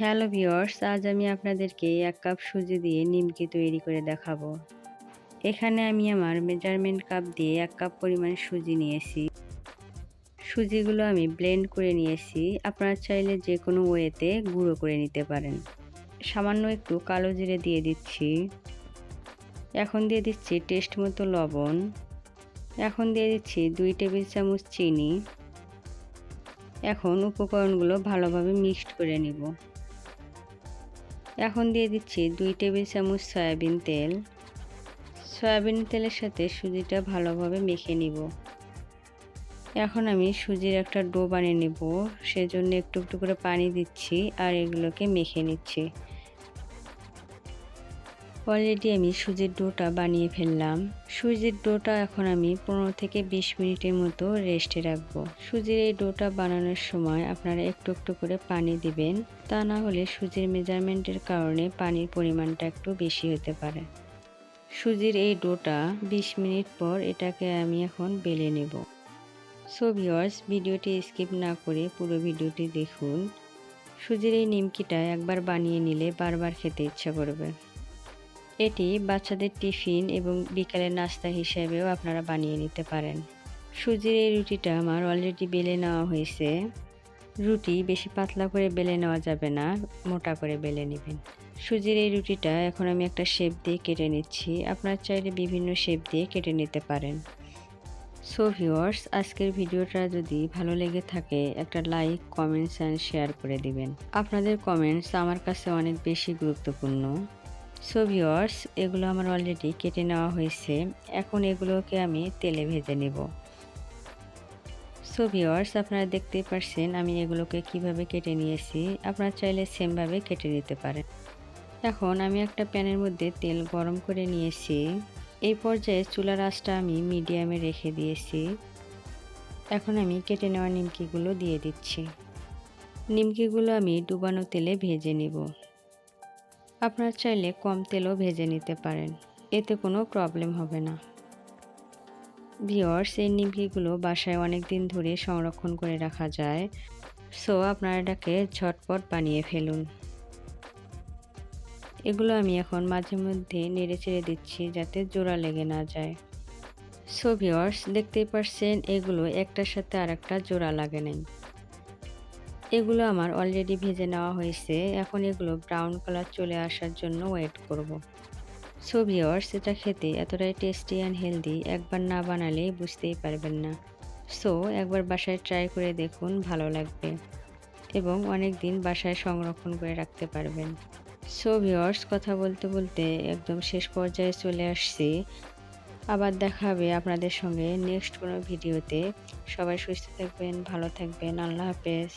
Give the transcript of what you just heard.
Hello viewers আজ আমি আপনাদেরকে এক কাপ সুজি দিয়ে নিমকি তৈরি করে দেখাবো। এখানে আমি আমার মেজারমেন্ট কাপ দিয়ে এক কাপ পরিমাণ সুজি নিয়েছি। সুজিগুলো আমি ব্লেন্ড করে নিয়েছি। আপনারা চাইলে যে কোনো ওয়েতে গুঁড়ো করে নিতে পারেন। সামান্য একটু কালো জিরে দিয়ে দিচ্ছি। এখন দিয়ে দিচ্ছি টেস্ট মতো লবণ। এখন দিয়ে দিচ্ছি দুই টেবিল চামচ চিনি। এখন উপকরণগুলো ভালোভাবে মিক্সড করে নিব। এখন দিয়ে দিচ্ছি দুই টেবিল চামচ সয়াবিন তেল। সয়াবিন তেলের সাথে সুজিটা ভালোভাবে মেখে নিব। এখন আমি সুজির একটা ডো বানিয়ে নেব, সেজন্য একটু একটু করে পানি দিচ্ছি আর এগুলোকে মেখে নিচ্ছি। অলরেডি আমি সুজির ডোটা বানিয়ে ফেললাম। সুজির ডোটা এখন আমি পনেরো থেকে বিশ মিনিটের মতো রেস্টে রাখব। সুজির এই ডোটা বানানোর সময় আপনারা একটু একটু করে পানি দিবেন। তা না হলে সুজির মেজারমেন্টের কারণে পানির পরিমাণটা একটু বেশি হতে পারে। সুজির এই ডোটা বিশ মিনিট পর এটাকে আমি এখন বেলে নেব। সো ভিওয়ার্স ভিডিওটি স্কিপ না করে পুরো ভিডিওটি দেখুন। সুজির এই নিমকিটা একবার বানিয়ে নিলে বারবার খেতে ইচ্ছা করবে। এটি বাচ্চাদের টিফিন এবং বিকালের নাস্তা হিসেবেও আপনারা বানিয়ে নিতে পারেন। সুজির এই রুটিটা আমার অলরেডি বেলে নেওয়া হয়েছে। রুটি বেশি পাতলা করে বেলে নেওয়া যাবে না, মোটা করে বেলে নেবেন। সুজির এই রুটিটা এখন আমি একটা শেপ দিয়ে কেটে নিচ্ছি। আপনার চাইলে বিভিন্ন শেপ দিয়ে কেটে নিতে পারেন। সো ভিওয়ার্স আজকের ভিডিওটা যদি ভালো লেগে থাকে, একটা লাইক কমেন্টস অ্যান্ড শেয়ার করে দিবেন। আপনাদের কমেন্টস আমার কাছে অনেক বেশি গুরুত্বপূর্ণ। সো ভিওয়ার্স এগুলো আমার অলরেডি কেটে নেওয়া হয়েছে। এখন এগুলোকে আমি তেলে ভেজে নেব। সো ভিওয়ার্স আপনারা দেখতেই পারছেন আমি এগুলোকে কীভাবে কেটে নিয়েছি। আপনারা চাইলে সেমভাবে কেটে নিতে পারেন। এখন আমি একটা প্যানের মধ্যে তেল গরম করে নিয়েছি। এই পর্যায়ে চুলার আঁচটা আমি মিডিয়ামে রেখে দিয়েছি। এখন আমি কেটে নেওয়া নিমকিগুলো দিয়ে দিচ্ছি। নিমকিগুলো আমি ডুবানো তেলে ভেজে নেব। আপনারা চাইলে কম তেলও ভেজে নিতে পারেন। এতে কোনো প্রবলেম হবে না। ভিওর্স এই নিমকিগুলো বাসায় অনেক দিন ধরে সংরক্ষণ করে রাখা যায়। সো, আপনারা এটাকে ঝটপট বানিয়ে ফেলুন। এগুলো আমি এখন মাঝে মধ্যে নেড়ে চেড়ে দিচ্ছি যাতে জোড়া লেগে না যায়। সো ভিওর্স দেখতেই পারছেন এগুলো একটার সাথে আর একটা জোড়া লাগে নাই। এগুলো আমার অলরেডি ভেজে নেওয়া হয়েছে। এখন এগুলো ব্রাউন কালার চলে আসার জন্য ওয়েট করব। সো ভিওর্স এটা খেতে এতটাই টেস্টি অ্যান্ড হেলদি একবার না বানালে বুঝতেই পারবেন না। সো একবার বাসায় ট্রাই করে দেখুন, ভালো লাগবে। এবং অনেক দিন বাসায় সংরক্ষণ করে রাখতে পারবেন। সো ভিওর্স কথা বলতে বলতে একদম শেষ পর্যায়ে চলে আসছি। আবার দেখা হবে আপনাদের সঙ্গে নেক্সট কোনো ভিডিওতে সবাই সুস্থ থাকবেন, ভালো থাকবেন, আল্লাহ হাফেজ।